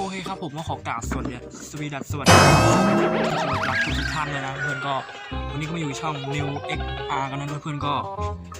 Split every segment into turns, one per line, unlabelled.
โอเคครับผมก็ขอกราบสวัสดีสวีดัสสวัสดีสวัสดีรักทุกท่านเลยนะเพื่อนก็วันนี้ก็มาอยู่ช่อง New XR กันนะเพื่อนก็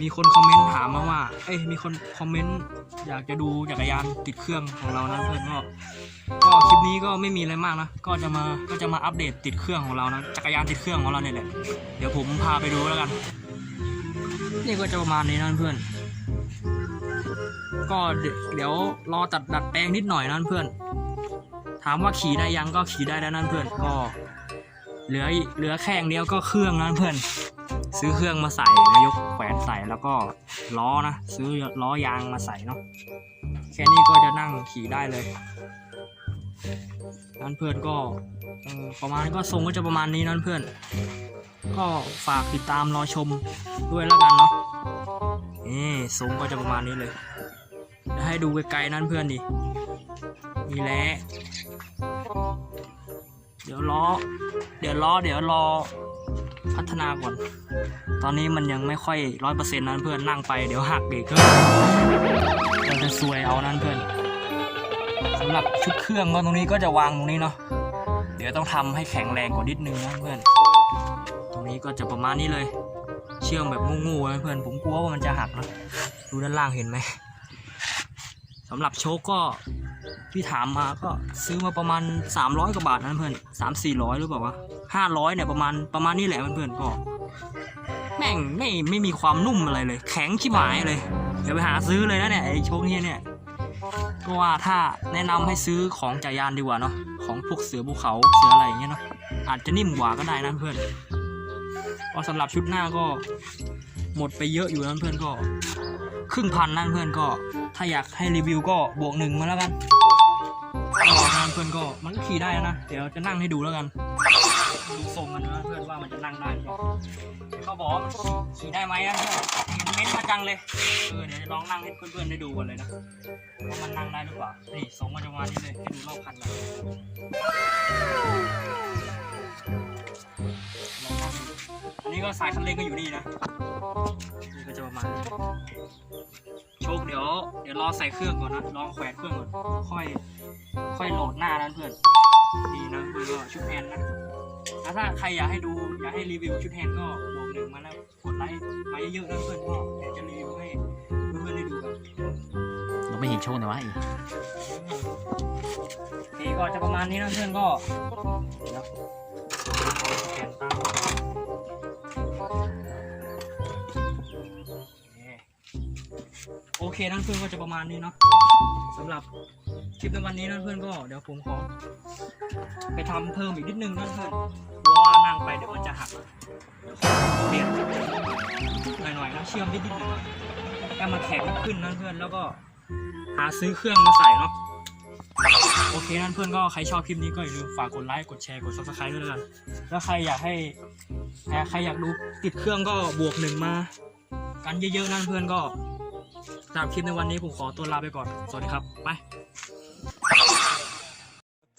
มีคนคอมเมนต์ถามมาว่า เอ้ยมีคนคอมเมนต์อยากจะดูจักรยานติดเครื่องของเรานะเพื่อนก็ก็คลิปนี้ก็ไม่มีอะไรมากนะ ก็จะมาก็จะมาอัปเดตติดเครื่องของเรานะจักรยานติดเครื่องของเราเนี่ยแหละเดี๋ยวผมพาไปดูแล้วกันนี่ก็จะประมาณนี้นะเพื่อนก็เดี๋ยวเดี๋ยวรอตัดดัดแปลงนิดหน่อยนะเพื่อน ถามว่าขี่ได้ยังก็ขี่ได้แล้วนั่นเพื่อนก็ เหลือเหลือแค่อย่างเดียวก็เครื่องนั่นเพื่อน ซื้อเครื่องมาใส่มายกแขวนใส่แล้วก็ล้อนะซื้อล้อยางมาใส่เนาะแค่นี้ก็จะนั่งขี่ได้เลยนั่นเพื่อนก็ประมาณก็ทรงก็จะประมาณนี้นั่นเพื่อน ก็ฝากติดตามรอชมด้วยแล้วกันเนาะนี่ทรงก็จะประมาณนี้เลยจะให้ดูไกลๆนั่นเพื่อนดินี่แหละ เดี๋ยวล้อ เดี๋ยวล้อ เดี๋ยวรอพัฒนาก่อน ตอนนี้มันยังไม่ค่อยร้อยเปอร์เซ็นต์นั้นเพื่อนนั่งไปเดี๋ยวหักเบรกเกอร์เราจะซวยเอานั่นเพื่อนสำหรับชุดเครื่องก็ตรงนี้ก็จะวางตรงนี้เนาะ เดี๋ยวต้องทำให้แข็งแรงกว่านิดนึงนะเพื่อน ตรงนี้ก็จะประมาณนี้เลย เชื่อมแบบงูๆนะเพื่อน ผมกลัวว่ามันจะหักนะดูด้านล่างเห็นไหม สำหรับโชคก็ที่ถามมาก็ซื้อมาประมาณ 300 กว่าบาทนะเพื่อนสามสี่ร้อยหรือเปล่าวะห้าร้อยเนี่ยประมาณประมาณนี้แหละเพื่อนๆก็แม่งไม่ไม่มีความนุ่มอะไรเลย แข็งขี้หมายเลย เดี๋ยวไปหาซื้อเลยนะเนี่ยไอ้โชคเนี้เนี่ยก็ว่าถ้าแนะนำให้ซื้อของจักรยานดีกว่าเนาะของพวกเสือภูเขาเสืออะไรอย่างเงี้ยเนาะอาจจะนิ่มกว่าก็ได้นะเพื่อนก็สำหรับชุดหน้าก็หมดไปเยอะอยู่นะเพื่อนก็ ครึ่งพันนั่นเพื่อนก็ ถ้าอยากให้รีวิวก็บวกหนึ่งมาแล้วกันก็งานเพื่อนก็มันก็ขี่ได้นะ เดี๋ยวจะนั่งให้ดูแล้วกัน ดูทรงกันนะเพื่อนว่ามันจะนั่งได้หรือเปล่าเขาบอกว่าขี่ได้ไหมนะเพื่อนเห็นเม้นต์มาจังเลยเออเดี๋ยวจะลองนั่งให้เพื่อนๆได้ดูกันเลยนะว่ามันนั่งได้หรือเปล่านี่ทรงมันจะมาณนี้เลยให้ดูรอบคันนะลองนั่งดูอันนี้ก็สายคันเร่งก็อยู่นี่นะ ก็จะประมาณนี้โชคเดี๋ยวเดี๋ยวรอใส่เครื่องก่อนนะลองแขวนเครื่องก่อนค่อยค่อยโหลดหน้านั้นเพื่อนดีนะเพื่อนก็ชุดแฮนด์นะแล้วถ้าใครอยากให้ดูอยากให้รีวิวชุดแฮนด์ก็บวกหนึ่งมาแล้วกดไลค์มาเยอะๆนะเพื่อนก็เดี๋ยวจะรีวิวให้เพื่อนๆได้ดูกัน
เราไม่เห็นโชว์หน่อยวะอีก
นี่ก็จะประมาณนี้นะเพื่อนก็เดี๋ยวแขนตั้ง อเคนั่นเพื่อนก็จะประมาณนี้เนาะสำหรับคลิปในวันนี้นั่นเพื่อนก็เดี๋ยวผมขอไปทำเพิ่มอีกนิดนึงนั่นเพื่อนเพราะว่านั่งไปเดี๋ยวมันจะหักเบียวขอเปลี่ยนหน่อยๆนะเชื่อมนิดนิดหน่อยให้มันแข็งขึ้นนั่นเพื่อนแล้วก็หาซื้อเครื่องมาใส่เนาะโอเคนั่นเพื่อนก็ใครชอบคลิปนี้ก็อย่าลืมฝากกดไลค์กดแชร์กด subscribe ด้วยกันแล้วใครอยากให้ใครอยากดูติดเครื่องก็บวกหนึ่งมา กันเยอะๆนั่นเพื่อนก็ สำหรับคลิปในวันนี้ผมขอตัวลาไปก่อน สวัสดีครับ ไป